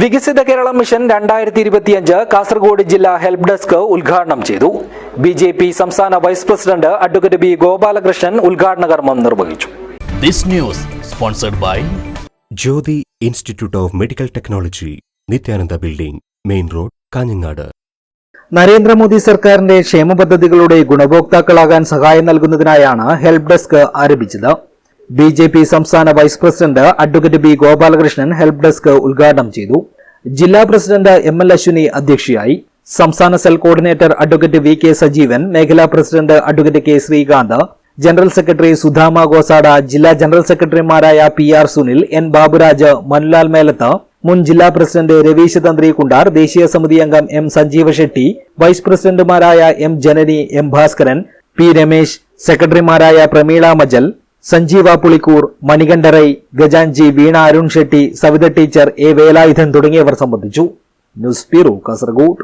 വികസിത കേരളം മിഷൻ രണ്ടായിരത്തി ഇരുപത്തിയഞ്ച് കാസർഗോഡ് ജില്ലാ ഹെൽപ് ഡെസ്ക് ഉദ്ഘാടനം ചെയ്തു. ബി ജെ പി സംസ്ഥാന vice president advocate B Gopalakrishnan ഉദ്ഘാടന കർമ്മം നിർവഹിച്ചു. This news sponsored by Jyothi institute of medical technology Nithyananda building main road Kanhangad. Narendra Modi സർക്കാരിന്റെ ക്ഷേമ പദ്ധതികളുടെ ഗുണഭോക്താക്കളാകാൻ സഹായം നൽകുന്നതിനായാണ് ഹെൽപ് ഡെസ്ക് ആരംഭിച്ചത്. ബി ജെ പി സംസ്ഥാന vice president advocate B Gopalakrishnan help desk ഉദ്ഘാടനം ചെയ്തു. ജില്ലാ പ്രസിഡന്റ് എം എൽ അശ്വിനി അധ്യക്ഷയായി. സംസ്ഥാന cell coordinator advocate V K Sajeevan മേഖലാ president advocate K Sreekanth general secretary Sudhama Gosada ജില്ലാ ജനറൽ സെക്രട്ടറിമാരായ P R Sunil N Baburaj Manulal Melath മുൻ ജില്ലാ പ്രസിഡന്റ് രവീശ തന്ത്രി കുണ്ടാർ ദേശീയ സമിതി അംഗം എം സഞ്ജീവ ഷെട്ടി വൈസ് പ്രസിഡന്റുമാരായ M Janani M Bhaskaran P Ramesh സെക്രട്ടറിമാരായ പ്രമീള മജൽ സഞ്ജീവ പുളിക്കൂർ മണികണ്ഠറൈ ഗജാൻജി വീണ അരുൺ ഷെട്ടി സവിത ടീച്ചർ എ വേലായുധൻ തുടങ്ങിയവർ സംബന്ധിച്ചു. News bureau Kasaragod.